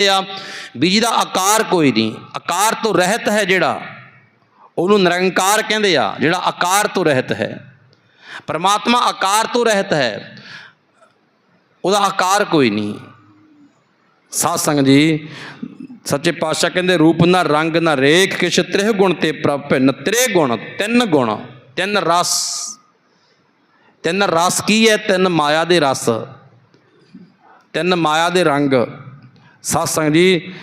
ਆ ਵੀ ਜਿਹਦਾ ਆਕਾਰ ਕੋਈ ਨਹੀਂ, ਆਕਾਰ ਤੋਂ ਰਹਿਤ ਹੈ ਜਿਹੜਾ, ਉਹਨੂੰ ਨਿਰੰਕਾਰ ਕਹਿੰਦੇ ਆ, ਜਿਹੜਾ ਆਕਾਰ ਤੋਂ ਰਹਿਤ ਹੈ। ਪਰਮਾਤਮਾ ਆਕਾਰ ਤੋਂ ਰਹਿਤ ਹੈ, ਉਹਦਾ ਆਕਾਰ ਕੋਈ ਨਹੀਂ। ਸਾਧ ਸੰਗਤ ਜੀ, ਸੱਚੇ ਪਾਤਸ਼ਾਹ ਕਹਿੰਦੇ, ਰੂਪ ਨਾ ਰੰਗ ਨਾ ਰੇਖ, ਕਿਛ ਤ੍ਰਿਹ ਗੁਣ ਤੇ ਪ੍ਰਭਿੰਨ ਤ੍ਰੇ ਗੁਣ, ਤਿੰਨ ਗੁਣ, ਤਿੰਨ ਰਸ। ਤਿੰਨ ਰਸ ਕੀ ਹੈ? ਤਿੰਨ ਮਾਇਆ ਦੇ ਰਸ। ਤਿੰਨ ਮਾਇਆ ਦੇ ਰੰਗ। ਸਾਧ ਸੰਗਤ ਜੀ,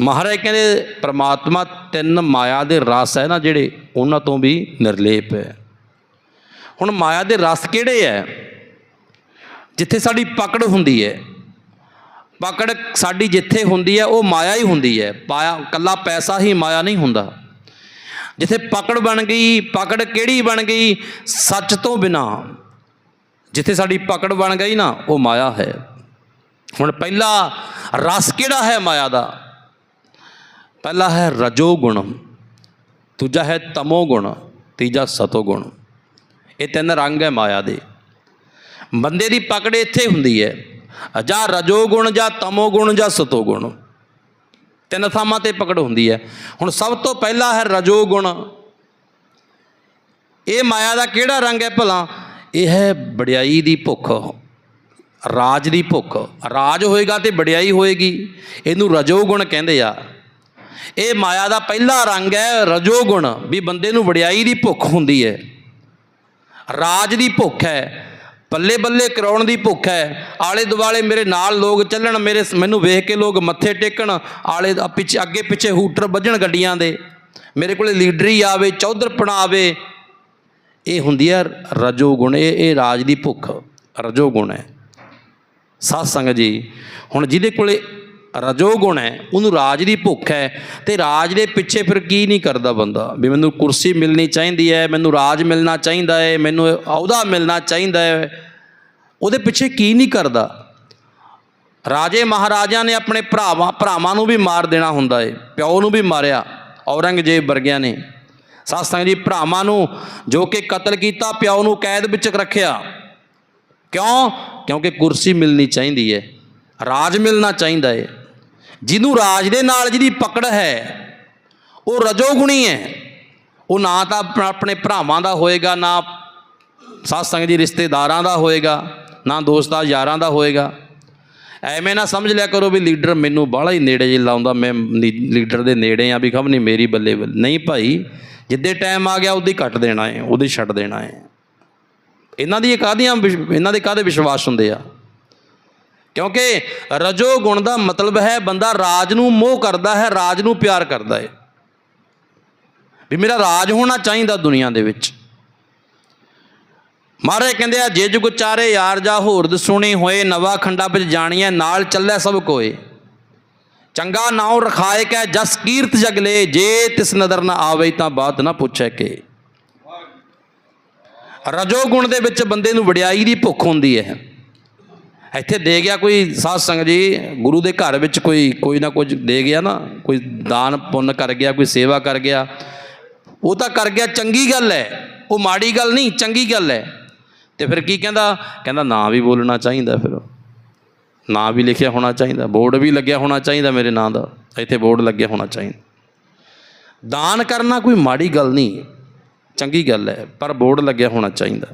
ਮਹਾਰਾਜ ਕਹਿੰਦੇ ਪ੍ਰਮਾਤਮਾ ਤਿੰਨ ਮਾਇਆ ਦੇ ਰਸ ਹੈ ਨਾ ਜਿਹੜੇ ਉਹਨਾਂ ਤੋਂ ਵੀ ਨਿਰਲੇਪ ਹੈ। ਹੁਣ ਮਾਇਆ ਦੇ ਰਸ ਕਿਹੜੇ ਹੈ? ਜਿੱਥੇ ਸਾਡੀ ਪਕੜ ਹੁੰਦੀ ਹੈ। ਪਕੜ ਸਾਡੀ ਜਿੱਥੇ ਹੁੰਦੀ ਹੈ, ਉਹ ਮਾਇਆ ਹੀ ਹੁੰਦੀ ਹੈ। ਪਾਇਆ ਕੱਲਾ ਪੈਸਾ ਹੀ ਮਾਇਆ ਨਹੀਂ ਹੁੰਦਾ। ਜਿੱਥੇ ਪਕੜ ਬਣ ਗਈ, ਪਕੜ ਕਿਹੜੀ ਬਣ ਗਈ? ਸੱਚ ਤੋਂ ਬਿਨਾ। ਜਿੱਥੇ ਸਾਡੀ ਪਕੜ ਬਣ ਗਈ ਨਾ, ਉਹ ਮਾਇਆ ਹੈ। ਹੁਣ ਪਹਿਲਾ ਰਸ ਕਿਹੜਾ ਹੈ ਮਾਇਆ ਦਾ? ਪਹਿਲਾ ਹੈ ਰਜੋ ਗੁਣ ਦੂਜਾ ਹੈ ਤਮੋ ਗੁਣ ਤੀਜਾ ਸਤੋ ਗੁਣ ਇਹ ਤਿੰਨ ਰੰਗ ਹੈ ਮਾਇਆ ਦੇ। ਬੰਦੇ ਦੀ ਪਕੜ ਇੱਥੇ ਹੁੰਦੀ ਹੈ, ਜਾਂ ਰਜੋ ਗੁਣ ਜਾਂ ਤਮੋ ਗੁਣ ਜਾਂ ਸਤੋ ਗੁਣ ਤਿੰਨ ਥਾਵਾਂ ਤੇ ਪਕੜ ਹੁੰਦੀ ਹੈ। ਹੁਣ ਸਭ ਤੋਂ ਪਹਿਲਾ ਹੈ ਰਜੋ ਗੁਣ ਇਹ ਮਾਇਆ ਦਾ ਕਿਹੜਾ ਰੰਗ ਹੈ ਭਲਾ? ਇਹ ਹੈ ਬੜਿਆਈ ਦੀ ਭੁੱਖ। ਰਾਜ ਦੀ ਭੁੱਖ। ਰਾਜ ਹੋਏਗਾ ਤੇ ਵਡਿਆਈ ਹੋਏਗੀ। ਇਹਨੂੰ ਰਜੋ ਗੁਣ ਕਹਿੰਦੇ ਆ। ਇਹ ਮਾਇਆ ਦਾ ਪਹਿਲਾ ਰੰਗ ਹੈ ਰਜੋ ਗੁਣ ਵੀ ਬੰਦੇ ਨੂੰ ਵਡਿਆਈ ਦੀ ਭੁੱਖ ਹੁੰਦੀ ਹੈ। ਰਾਜ ਦੀ ਭੁੱਖ ਹੈ ਬੱਲੇ ਬੱਲੇ ਕਰਾਉਣ ਦੀ ਭੁੱਖ ਹੈ। ਆਲੇ ਦੁਆਲੇ ਮੇਰੇ ਨਾਲ ਲੋਕ ਚੱਲਣ, ਮੇਰੇ ਮੈਨੂੰ ਵੇਖ ਕੇ ਲੋਕ ਮੱਥੇ ਟੇਕਣ, ਆਲੇ ਪਿੱਛੇ, ਅੱਗੇ ਪਿੱਛੇ ਹੂਟਰ ਵੱਜਣ ਗੱਡੀਆਂ ਦੇ। ਮੇਰੇ ਕੋਲੇ ਲੀਡਰੀ ਆਵੇ ਚੌਧਰਪਣਾ ਆਵੇ ਇਹ ਹੁੰਦੀ ਹੈ ਰਜੋ ਗੁਣ ਇਹ ਇਹ ਰਾਜ ਦੀ ਭੁੱਖ ਰਜੋ ਗੁਣ ਹੈ। ਸਾਧ ਸੰਗਤ ਜੀ, ਹੁਣ ਜਿਹਦੇ ਕੋਲੇ ਰਜੋ ਗੁਣ ਹੈ, ਉਹਨੂੰ ਰਾਜ ਦੀ ਭੁੱਖ ਹੈ, ਤੇ ਰਾਜ ਦੇ ਪਿੱਛੇ ਫਿਰ ਕੀ ਨਹੀਂ ਕਰਦਾ ਬੰਦਾ? ਵੀ ਮੈਨੂੰ ਕੁਰਸੀ ਮਿਲਣੀ ਚਾਹੀਦੀ ਹੈ, ਮੈਨੂੰ ਰਾਜ ਮਿਲਣਾ ਚਾਹੀਦਾ ਹੈ, ਮੈਨੂੰ ਅਹੁਦਾ ਮਿਲਣਾ ਚਾਹੀਦਾ ਹੈ, ਉਹਦੇ ਪਿੱਛੇ ਕੀ ਨਹੀਂ ਕਰਦਾ? ਰਾਜੇ ਮਹਾਰਾਜਿਆਂ ਨੇ ਆਪਣੇ ਭਰਾਵਾਂ ਭਰਾਵਾਂ ਨੂੰ ਵੀ ਮਾਰ ਦੇਣਾ ਹੁੰਦਾ ਹੈ ਪਿਓ ਨੂੰ ਵੀ ਮਾਰਿਆ, ਔਰੰਗਜ਼ੇਬ ਵਰਗਿਆਂ ਨੇ। ਸਾਧ ਸੰਗਤ ਜੀ, ਭਰਾਵਾਂ ਨੂੰ ਜੋ ਕਿ ਕਤਲ ਕੀਤਾ, ਪਿਓ ਨੂੰ ਕੈਦ ਵਿੱਚ ਰੱਖਿਆ ਕਿਉਂ? ਕਿਉਂਕਿ ਕੁਰਸੀ ਮਿਲਣੀ ਚਾਹੀਦੀ ਹੈ ਰਾਜ ਮਿਲਣਾ ਚਾਹੀਦਾ ਹੈ ਜਿਹਨੂੰ ਰਾਜ ਦੇ ਨਾਲ ਜਿਹਦੀ ਪਕੜ ਹੈ, ਉਹ ਰਜੋਗੁਣੀ ਹੈ ਉਹ ਨਾ ਤਾਂ ਆਪਣੇ ਭਰਾਵਾਂ ਦਾ ਹੋਏਗਾ, ਨਾ ਸਾਧ ਸੰਗਤ ਜੀ ਰਿਸ਼ਤੇਦਾਰਾਂ ਦਾ ਹੋਏਗਾ, ਨਾ ਦੋਸਤਾਂ ਯਾਰਾਂ ਦਾ ਹੋਏਗਾ। ਐਵੇਂ ਨਾ ਸਮਝ ਲਿਆ ਕਰੋ ਵੀ ਲੀਡਰ ਮੈਨੂੰ ਬਾਹਲਾ ਹੀ ਨੇੜੇ ਜੇ ਲਾਉਂਦਾ, ਮੈਂ ਲੀਡਰ ਦੇ ਨੇੜੇ ਆ ਵੀ ਖਮ ਨਹੀਂ ਮੇਰੀ ਬੱਲੇ ਬੱਲੇ। ਨਹੀਂ ਭਾਈ, ਜਿੱਦੇ ਟਾਈਮ ਆ ਗਿਆ, ਉਹਦੀ ਕੱਟ ਦੇਣਾ ਹੈ ਉਹਦੀ ਛੱਡ ਦੇਣਾ ਹੈ ਇਹਨਾਂ ਦੀ ਕਾਹਦੀਆਂ ਵਿਸ਼- ਇਹਨਾਂ ਦੇ ਕਾਹਦੇ ਵਿਸ਼ਵਾਸ ਹੁੰਦੇ ਆ? ਕਿਉਂਕਿ ਰਜੋ ਗੁਣ ਦਾ ਮਤਲਬ ਹੈ ਬੰਦਾ ਰਾਜ ਨੂੰ ਮੋਹ ਕਰਦਾ ਹੈ, ਰਾਜ ਨੂੰ ਪਿਆਰ ਕਰਦਾ ਹੈ। ਵੀ ਮੇਰਾ ਰਾਜ ਹੋਣਾ ਚਾਹੀਦਾ ਦੁਨੀਆ ਦੇ ਵਿੱਚ। ਮਹਾਰਾਜ ਕਹਿੰਦੇ ਆ, ਜੇ ਜੁਗ ਚਾਰੇ ਯਾਰ ਜਾ ਹੋਰਦ ਸੁਣੀ ਹੋਏ, ਨਵਾ ਖੰਡਾ ਵਿੱਚ ਜਾਣੀਐ, ਨਾਲ ਚੱਲੇ ਸਭ ਕੋਏ। ਚੰਗਾ ਨਾਉ ਰਖਾਏ ਕੈ, ਜਸ ਕੀਰਤ ਜਗਲੇ ਜੇ ਤਿਸ ਨਦਰ ਨਾ ਆਵੇ ਤਾਂ ਬਾਤ ਨਾ ਪੁੱਛੈ ਕੇ। ਰਜੋ ਗੁਣ ਦੇ ਵਿੱਚ ਬੰਦੇ ਨੂੰ ਵਡਿਆਈ ਦੀ ਭੁੱਖ ਹੁੰਦੀ ਹੈ। ਇੱਥੇ ਦੇ ਗਿਆ ਕੋਈ ਸਾਧ ਸੰਗਤ ਜੀ, ਗੁਰੂ ਦੇ ਘਰ ਵਿੱਚ ਕੋਈ ਕੋਈ ਨਾ ਕੁਝ ਦੇ ਗਿਆ ਨਾ, ਕੋਈ ਦਾਨ ਪੁੰਨ ਕਰ ਗਿਆ, ਕੋਈ ਸੇਵਾ ਕਰ ਗਿਆ। ਉਹ ਤਾਂ ਕਰ ਗਿਆ, ਚੰਗੀ ਗੱਲ ਹੈ। ਉਹ ਮਾੜੀ ਗੱਲ ਨਹੀਂ, ਚੰਗੀ ਗੱਲ ਹੈ। ਤੇ ਫਿਰ ਕੀ ਕਹਿੰਦਾ? ਕਹਿੰਦਾ ਨਾਂ ਵੀ ਬੋਲਣਾ ਚਾਹੀਦਾ ਫਿਰ। ਨਾਂ ਵੀ ਲਿਖਿਆ ਹੋਣਾ ਚਾਹੀਦਾ। ਬੋਰਡ ਵੀ ਲੱਗਿਆ ਹੋਣਾ ਚਾਹੀਦਾ ਮੇਰੇ ਨਾਂ ਦਾ। ਇੱਥੇ ਬੋਰਡ ਲੱਗਿਆ ਹੋਣਾ ਚਾਹੀਦਾ। ਦਾਨ ਕਰਨਾ ਕੋਈ ਮਾੜੀ ਗੱਲ ਨਹੀਂ। ਚੰਗੀ ਗੱਲ ਹੈ, ਪਰ ਬੋਰਡ ਲੱਗਿਆ ਹੋਣਾ ਚਾਹੀਦਾ।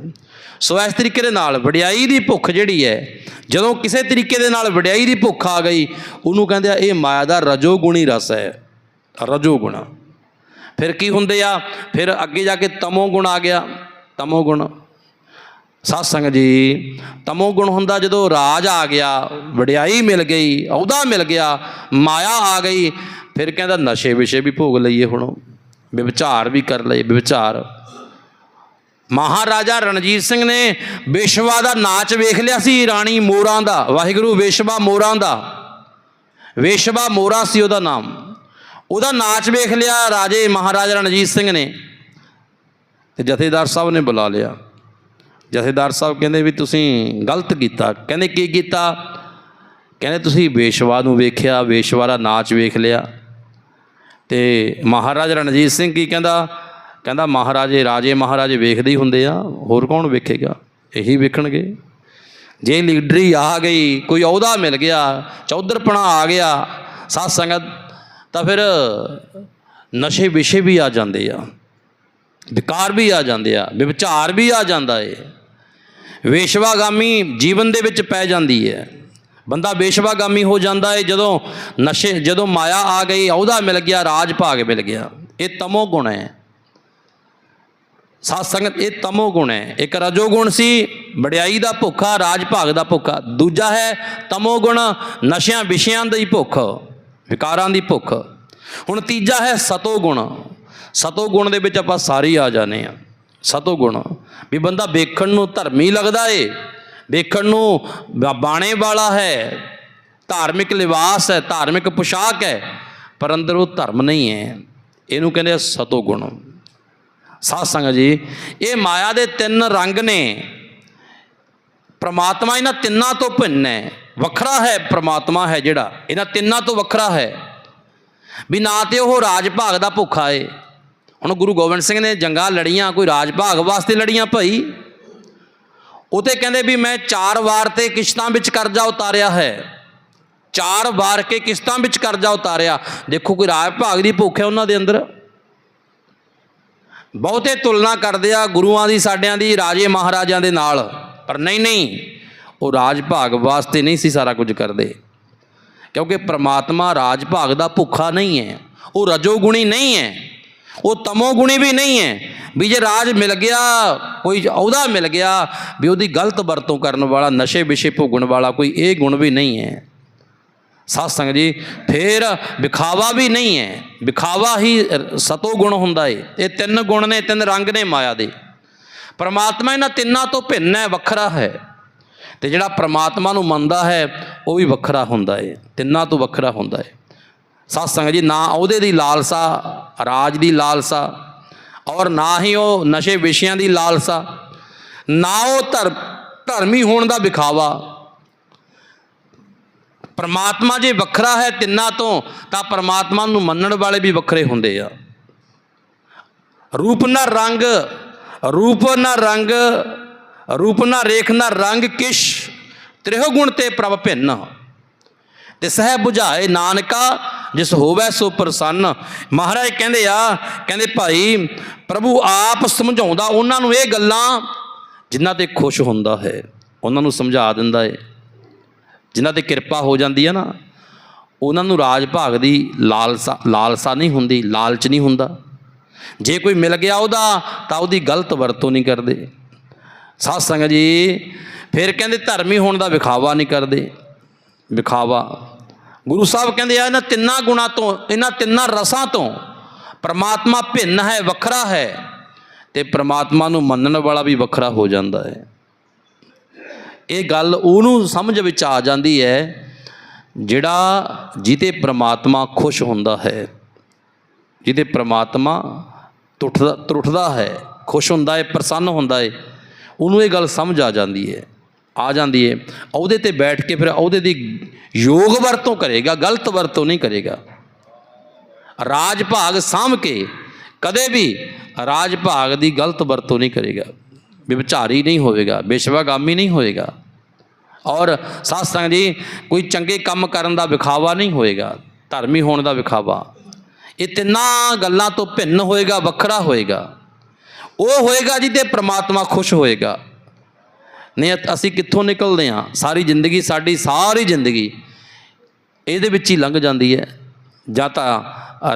ਸੋ ਇਸ ਤਰੀਕੇ ਦੇ ਨਾਲ ਵਡਿਆਈ ਦੀ ਭੁੱਖ ਜਿਹੜੀ ਹੈ, ਜਦੋਂ ਕਿਸੇ ਤਰੀਕੇ ਦੇ ਨਾਲ ਵਡਿਆਈ ਦੀ ਭੁੱਖ ਆ ਗਈ, ਉਹਨੂੰ ਕਹਿੰਦੇ ਆ, ਇਹ ਮਾਇਆ ਦਾ ਰਜੋ ਗੁਣੀ ਰਸ ਹੈ। ਰਜੋ ਗੁਣਾ ਫਿਰ ਕੀ ਹੁੰਦੇ ਆ? ਫਿਰ ਅੱਗੇ ਜਾ ਕੇ ਤਮੋ ਗੁਣ ਆ ਗਿਆ। ਤਮੋ ਗੁਣ। ਸਾਧ ਸੰਗਤ ਜੀ, ਤਮੋ ਗੁਣ ਹੁੰਦਾ ਜਦੋਂ ਰਾਜ ਆ ਗਿਆ, ਵਡਿਆਈ ਮਿਲ ਗਈ, ਅਹੁਦਾ ਮਿਲ ਗਿਆ, ਮਾਇਆ ਆ ਗਈ, ਫਿਰ ਕਹਿੰਦਾ ਨਸ਼ੇ ਵਿਸ਼ੇ ਵੀ ਭੋਗ ਲਈਏ ਹੁਣ। ਵਿਵਚਾਰ ਵੀ ਕਰ ਲਏ, ਵਿਵਚਾਰ। ਮਹਾਰਾਜਾ ਰਣਜੀਤ ਸਿੰਘ ਨੇ ਵਿਸ਼ਵਾ ਦਾ ਨਾਚ ਵੇਖ ਲਿਆ ਸੀ, ਰਾਣੀ ਮੋਰਾਂ ਦਾ, ਵਾਹਿਗੁਰੂ ਵਿਸ਼ਵਾ ਮੋਰਾਂ ਦਾ। ਵਿਸ਼ਵਾ ਮੋਰਾ ਸੀ ਉਹਦਾ ਨਾਮ। ਉਹਦਾ ਨਾਚ ਵੇਖ ਲਿਆ ਰਾਜੇ ਮਹਾਰਾਜਾ ਰਣਜੀਤ ਸਿੰਘ ਨੇ। ਤੇ ਜਥੇਦਾਰ ਸਾਹਿਬ ਨੇ ਬੁਲਾ ਲਿਆ। ਜਥੇਦਾਰ ਸਾਹਿਬ ਕਹਿੰਦੇ ਵੀ ਤੁਸੀਂ ਗਲਤ ਕੀਤਾ। ਕਹਿੰਦੇ ਕੀ ਕੀਤਾ? ਕਹਿੰਦੇ ਤੁਸੀਂ ਵੇਸ਼ਵਾ ਨੂੰ ਵੇਖਿਆ, ਵੇਸ਼ਵਾ ਦਾ ਨਾਚ ਵੇਖ ਲਿਆ। ਤੇ ਮਹਾਰਾਜਾ ਰਣਜੀਤ ਸਿੰਘ ਕੀ ਕਹਿੰਦਾ? ਕਹਿੰਦਾ, ਮਹਾਰਾਜੇ ਰਾਜੇ ਮਹਾਰਾਜੇ ਵੇਖਦੇ ਹੀ ਹੁੰਦੇ ਆ, ਹੋਰ ਕੌਣ ਵੇਖੇਗਾ? ਇਹੀ ਵੇਖਣਗੇ। ਜੇ ਲੀਡਰੀ ਆ ਗਈ, ਕੋਈ ਅਹੁਦਾ ਮਿਲ ਗਿਆ, ਚੌਧਰਪਣਾ ਆ ਗਿਆ, ਸਾਧ ਸੰਗਤ, ਤਾਂ ਫਿਰ ਨਸ਼ੇ ਵਿਸ਼ੇ ਵੀ ਆ ਜਾਂਦੇ ਆ, ਵਿਕਾਰ ਵੀ ਆ ਜਾਂਦੇ ਆ ਵਿਚਾਰ ਵੀ ਆ ਜਾਂਦਾ ਏ। ਵੇਸ਼ਵਾਗਾਮੀ ਜੀਵਨ ਦੇ ਵਿੱਚ ਪੈ ਜਾਂਦੀ ਹੈ ਬੰਦਾ ਬੇਸ਼ਵਾਗਾਮੀ ਹੋ ਜਾਂਦਾ ਹੈ ਜਦੋਂ ਨਸ਼ੇ, ਜਦੋਂ ਮਾਇਆ ਆ ਗਈ, ਅਹੁਦਾ ਮਿਲ ਗਿਆ, ਰਾਜ ਭਾਗ ਮਿਲ ਗਿਆ। ਇਹ ਤਮੋ ਗੁਣ ਹੈ। ਸਾਧ ਸੰਗਤ, ਇਹ ਤਮੋ ਗੁਣ ਹੈ। ਇੱਕ ਰਜੋ ਗੁਣ ਸੀ, ਵਡਿਆਈ ਦਾ ਭੁੱਖਾ, ਰਾਜ ਭਾਗ ਦਾ ਭੁੱਖਾ। ਦੂਜਾ ਹੈ ਤਮੋ ਗੁਣ, ਨਸ਼ਿਆਂ, ਵਿਸ਼ਿਆਂ ਦੀ ਭੁੱਖ, ਵਿਕਾਰਾਂ ਦੀ ਭੁੱਖ। ਹੁਣ ਤੀਜਾ ਹੈ ਸਤੋ ਗੁਣ। ਸਤੋ ਗੁਣ ਦੇ ਵਿੱਚ ਆਪਾਂ ਸਾਰੇ ਹੀ ਆ ਜਾਣੇ ਆ ਸਤੋ ਗੁਣ। ਵੀ ਬੰਦਾ ਵੇਖਣ ਨੂੰ ਧਰਮੀ ਲੱਗਦਾ ਏ ਵੇਖਣ ਨੂੰ ਬਾਣੇ ਵਾਲਾ ਹੈ। ਧਾਰਮਿਕ ਲਿਬਾਸ ਹੈ, ਧਾਰਮਿਕ ਪੁਸ਼ਾਕ ਹੈ, ਪਰ ਅੰਦਰ ਉਹ ਧਰਮ ਨਹੀਂ ਹੈ। ਇਹਨੂੰ ਕਹਿੰਦੇ ਸਤੋ ਗੁਣ ਸਾਧ ਸੰਗਤ ਜੀ, ਇਹ ਮਾਇਆ ਦੇ ਤਿੰਨ ਰੰਗ ਨੇ। ਪ੍ਰਮਾਤਮਾ ਇਹਨਾਂ ਤਿੰਨਾਂ ਤੋਂ ਭਿੰਨ ਹੈ। ਵੱਖਰਾ ਹੈ ਪ੍ਰਮਾਤਮਾ ਹੈ ਜਿਹੜਾ, ਇਹਨਾਂ ਤਿੰਨਾਂ ਤੋਂ ਵੱਖਰਾ ਹੈ। ਵੀ ਨਾ ਤੇ ਉਹ ਰਾਜ ਭਾਗ ਦਾ ਭੁੱਖਾ ਏ। ਹੁਣ ਗੁਰੂ ਗੋਬਿੰਦ ਸਿੰਘ ਨੇ ਜੰਗਾਂ ਲੜੀਆਂ, ਕੋਈ ਰਾਜ ਭਾਗ ਵਾਸਤੇ ਲੜੀਆਂ ਭਾਈ। ਉਹ ਤੇ ਕਹਿੰਦੇ ਵੀ ਮੈਂ ਚਾਰ ਵਾਰ ਤੇ ਕਿਸ਼ਤਾਂ ਵਿੱਚ ਕਰਜ਼ਾ ਉਤਾਰਿਆ ਹੈ। ਚਾਰ ਵਾਰ ਕੇ ਕਿਸ਼ਤਾਂ ਵਿੱਚ ਕਰਜ਼ਾ ਉਤਾਰਿਆ। ਦੇਖੋ ਕੋਈ ਰਾਜ ਭਾਗ ਦੀ ਭੁੱਖ ਹੈ ਉਹਨਾਂ ਦੇ ਅੰਦਰ। ਬਹੁਤੇ ਤੁਲਨਾ ਕਰਦੇ ਆ ਗੁਰੂਆਂ ਦੀ, ਸਾਡਿਆਂ ਦੀ, ਰਾਜੇ ਮਹਾਰਾਜਿਆਂ ਦੇ ਨਾਲ। ਪਰ ਨਹੀਂ ਨਹੀਂ, ਉਹ ਰਾਜ ਭਾਗ ਵਾਸਤੇ ਨਹੀਂ ਸੀ ਸਾਰਾ ਕੁਝ ਕਰਦੇ। ਕਿਉਂਕਿ ਪ੍ਰਮਾਤਮਾ ਰਾਜ ਭਾਗ ਦਾ ਭੁੱਖਾ ਨਹੀਂ ਹੈ। ਉਹ ਰਜੋਗੁਣੀ ਨਹੀਂ ਹੈ। ਉਹ ਤਮੋ ਗੁਣੀ ਵੀ ਨਹੀਂ ਹੈ। ਵੀ ਜੇ ਰਾਜ ਮਿਲ ਗਿਆ, ਕੋਈ ਅਹੁਦਾ ਮਿਲ ਗਿਆ, ਵੀ ਉਹਦੀ ਗਲਤ ਵਰਤੋਂ ਕਰਨ ਵਾਲਾ, ਨਸ਼ੇ ਵਿਸ਼ੇ ਭੋਗਣ ਵਾਲਾ ਕੋਈ ਇਹ ਗੁਣ ਵੀ ਨਹੀਂ ਹੈ। ਸਾਧ ਸੰਗਤ ਜੀ, ਫੇਰ ਵਿਖਾਵਾ ਵੀ ਨਹੀਂ ਹੈ। ਵਿਖਾਵਾ ਹੀ ਰ- ਸਤੋ ਗੁਣ ਹੁੰਦਾ ਏ। ਇਹ ਤਿੰਨ ਗੁਣ ਨੇ, ਤਿੰਨ ਰੰਗ ਨੇ ਮਾਇਆ ਦੇ। ਪਰਮਾਤਮਾ ਇਹਨਾਂ ਤਿੰਨਾਂ ਤੋਂ ਭਿੰਨ ਹੈ, ਵੱਖਰਾ ਹੈ। ਤੇ ਜਿਹੜਾ ਪਰਮਾਤਮਾ ਨੂੰ ਮੰਨਦਾ ਹੈ, ਉਹ ਵੀ ਵੱਖਰਾ ਹੁੰਦਾ ਏ। ਤਿੰਨਾਂ ਤੋਂ ਵੱਖਰਾ ਹੁੰਦਾ ਏ। ਸਾਧ ਸੰਗਤ ਜੀ, ਨਾ ਉਹਦੇ ਦੀ ਲਾਲਸਾ, ਰਾਜ ਦੀ ਲਾਲਸਾ ਔਰ ਨਾ ਹੀ ਉਹ ਨਸ਼ੇ ਵਿਸ਼ਿਆਂ ਦੀ ਲਾਲਸਾ, ਨਾ ਉਹ ਧਰ, ਧਰਮੀ ਹੋਣ ਦਾ ਵਿਖਾਵਾ। ਪਰਮਾਤਮਾ ਜੇ ਵੱਖਰਾ ਹੈ ਤਿੰਨਾਂ ਤੋਂ, ਤਾਂ ਪਰਮਾਤਮਾ ਨੂੰ ਮੰਨਣ ਵਾਲੇ ਵੀ ਵੱਖਰੇ ਹੁੰਦੇ ਆ। ਰੂਪ ਨਾ ਰੰਗ, ਰੂਪ ਨਾ ਰੰਗ, ਰੂਪ ਨਾ ਰੇਖ ਨਾ ਰੰਗ ਕਿਸ਼ ਤ੍ਰਿਹ ਗੁਣ ਤੇ ਪ੍ਰਭ ਭਿੰਨ। ਤੇ ਸਹਿ 부ਝਾਏ ਨਾਨਕਾ ਜਿਸ ਹੋਵੇ ਸੋ ਪ੍ਰਸੰਨ। ਮਹਾਰਾਜ ਕਹਿੰਦੇ ਆ, ਕਹਿੰਦੇ ਭਾਈ, ਪ੍ਰਭੂ ਆਪ ਸਮਝਾਉਂਦਾ, ਉਹਨਾਂ ਨੂੰ ਇਹ ਗੱਲਾਂ ਜਿਨ੍ਹਾਂ ਤੇ ਖੁਸ਼ ਹੁੰਦਾ ਹੈ, ਉਹਨਾਂ ਨੂੰ ਸਮਝਾ ਦਿੰਦਾ ਹੈ ਜਿਨ੍ਹਾਂ ਤੇ ਕਿਰਪਾ ਹੋ ਜਾਂਦੀ ਹੈ ਨਾ, ਉਹਨਾਂ ਨੂੰ ਰਾਜ ਭਾਗ ਦੀ ਲਾਲਸਾ ਲਾਲਸਾ ਨਹੀਂ ਹੁੰਦੀ, ਲਾਲਚ ਨਹੀਂ ਹੁੰਦਾ। ਜੇ ਕੋਈ ਮਿਲ ਗਿਆ ਉਹਦਾ, ਤਾਂ ਉਹਦੀ ਗਲਤ ਵਰਤੋਂ ਨਹੀਂ ਕਰਦੇ। ਸਾਧ ਸੰਗਤ ਜੀ, ਫਿਰ ਕਹਿੰਦੇ ਧਰਮੀ ਹੋਣ ਦਾ ਵਿਖਾਵਾ ਨਹੀਂ ਕਰਦੇ। ਵਿਖਾਵਾ ਗੁਰੂ ਸਾਹਿਬ ਕਹਿੰਦੇ ਆ, ਇਹਨਾਂ ਤਿੰਨਾਂ ਗੁਣਾਂ ਤੋਂ, ਇਹਨਾਂ ਤਿੰਨਾਂ ਰਸਾਂ ਤੋਂ ਪਰਮਾਤਮਾ ਭਿੰਨ ਹੈ, ਵੱਖਰਾ ਹੈ ਤੇ ਪਰਮਾਤਮਾ ਨੂੰ ਮੰਨਣ ਵਾਲਾ ਵੀ ਵੱਖਰਾ ਹੋ ਜਾਂਦਾ ਹੈ। ਇਹ ਗੱਲ ਉਹਨੂੰ ਸਮਝ ਵਿੱਚ ਆ ਜਾਂਦੀ ਹੈ, ਜਿਹੜਾ ਜਿਹਦੇ ਪ੍ਰਮਾਤਮਾ ਖੁਸ਼ ਹੁੰਦਾ ਹੈ, ਜਿਹਦੇ ਪ੍ਰਮਾਤਮਾ ਟੁੱਟਦਾ ਟੁੱਟਦਾ ਹੈ, ਖੁਸ਼ ਹੁੰਦਾ ਹੈ, ਪ੍ਰਸੰਨ ਹੁੰਦਾ ਹੈ, ਉਹਨੂੰ ਇਹ ਗੱਲ ਸਮਝ ਆ ਜਾਂਦੀ ਹੈ। ਆ ਜਾਂਦੀ ਹੈ ਉਹਦੇ ਤੇ ਬੈਠ ਕੇ ਫਿਰ ਉਹਦੇ ਦੀ ਯੋਗ ਵਰਤੋਂ ਕਰੇਗਾ, ਗਲਤ ਵਰਤੋਂ ਨਹੀਂ ਕਰੇਗਾ। ਰਾਜ ਭਾਗ ਸਾਂਭ ਕੇ ਕਦੇ ਵੀ ਰਾਜ ਭਾਗ ਦੀ ਗਲਤ ਵਰਤੋਂ ਨਹੀਂ ਕਰੇਗਾ। ਵਿਭਚਾਰੀ ਨਹੀਂ ਹੋਵੇਗਾ ਬੇਸ਼ਵਾਗਾਮੀ ਨਹੀਂ ਹੋਏਗਾ ਔਰ ਸਾਧ ਜੀ, ਕੋਈ ਚੰਗੇ ਕੰਮ ਕਰਨ ਦਾ ਵਿਖਾਵਾ ਨਹੀਂ ਹੋਏਗਾ ਧਰਮੀ ਹੋਣ ਦਾ ਵਿਖਾਵਾ। ਇਹ ਤਿੰਨਾਂ ਗੱਲਾਂ ਤੋਂ ਭਿੰਨ ਹੋਏਗਾ ਵੱਖਰਾ ਹੋਏਗਾ ਉਹ ਹੋਏਗਾ ਜਿਹਦੇ ਪ੍ਰਮਾਤਮਾ ਖੁਸ਼ ਹੋਏਗਾ ਨਹੀਂ ਅਸੀਂ ਕਿੱਥੋਂ ਨਿਕਲਦੇ ਹਾਂ? ਸਾਰੀ ਜ਼ਿੰਦਗੀ ਸਾਡੀ, ਸਾਰੀ ਜ਼ਿੰਦਗੀ ਇਹਦੇ ਵਿੱਚ ਹੀ ਲੰਘ ਜਾਂਦੀ ਹੈ। ਜਾਂ ਤਾਂ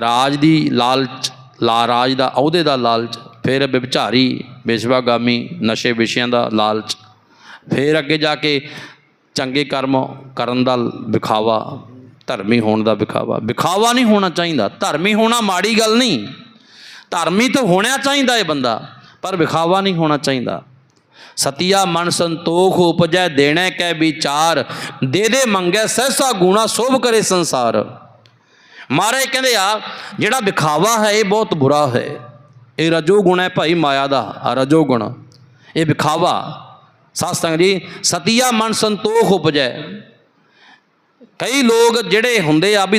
ਰਾਜ ਦੀ ਲਾਲਚ ਲਾ ਰਾਜ ਦਾ, ਅਹੁਦੇ ਦਾ ਲਾਲਚ, ਫਿਰ ਵਿਭਚਾਰੀ, ਵਿਸ਼ਵਾਗਾਮੀ, ਨਸ਼ੇ ਵਿਸ਼ਿਆਂ ਦਾ ਲਾਲਚ, ਫਿਰ ਅੱਗੇ ਜਾ ਕੇ ਚੰਗੇ ਕਰਮ ਕਰਨ ਦਾ ਵਿਖਾਵਾ, ਧਰਮੀ ਹੋਣ ਦਾ ਵਿਖਾਵਾ। ਵਿਖਾਵਾ ਨਹੀਂ ਹੋਣਾ ਚਾਹੀਦਾ। ਧਰਮੀ ਹੋਣਾ ਮਾੜੀ ਗੱਲ ਨਹੀਂ। ਧਰਮੀ ਤਾਂ ਹੋਣਾ ਚਾਹੀਦਾ ਹੈ ਬੰਦਾ, ਪਰ ਵਿਖਾਵਾ ਨਹੀਂ ਹੋਣਾ ਚਾਹੀਦਾ। ਸਤਿਆ ਮਨ ਸੰਤੋਖ ਉਪਜੈ, ਦੇਣੇ ਕੈ ਵਿਚਾਰ। ਦੇ ਦੇ ਮੰਗੈ, ਸਹਿਸਾ ਗੁਣਾ ਸੋਭ ਕਰੇ ਸੰਸਾਰ। ਮਹਾਰਾਜ ਕਹਿੰਦੇ ਆ, ਜਿਹੜਾ ਵਿਖਾਵਾ ਹੈ, ਇਹ ਬਹੁਤ ਬੁਰਾ ਹੈ। ਇਹ ਰਜੋ ਗੁਣ ਹੈ ਭਾਈ ਮਾਇਆ ਦਾ ਰਜੋ ਗੁਣ। ਇਹ ਵਿਖਾਵਾ। ਸਾਧ ਸੰਗਤ ਜੀ, ਸਤਿਆ ਮਨ ਸੰਤੋਖ ਉਪਜੈ। ਕਈ ਲੋਕ ਜਿਹੜੇ ਹੁੰਦੇ ਆ ਵੀ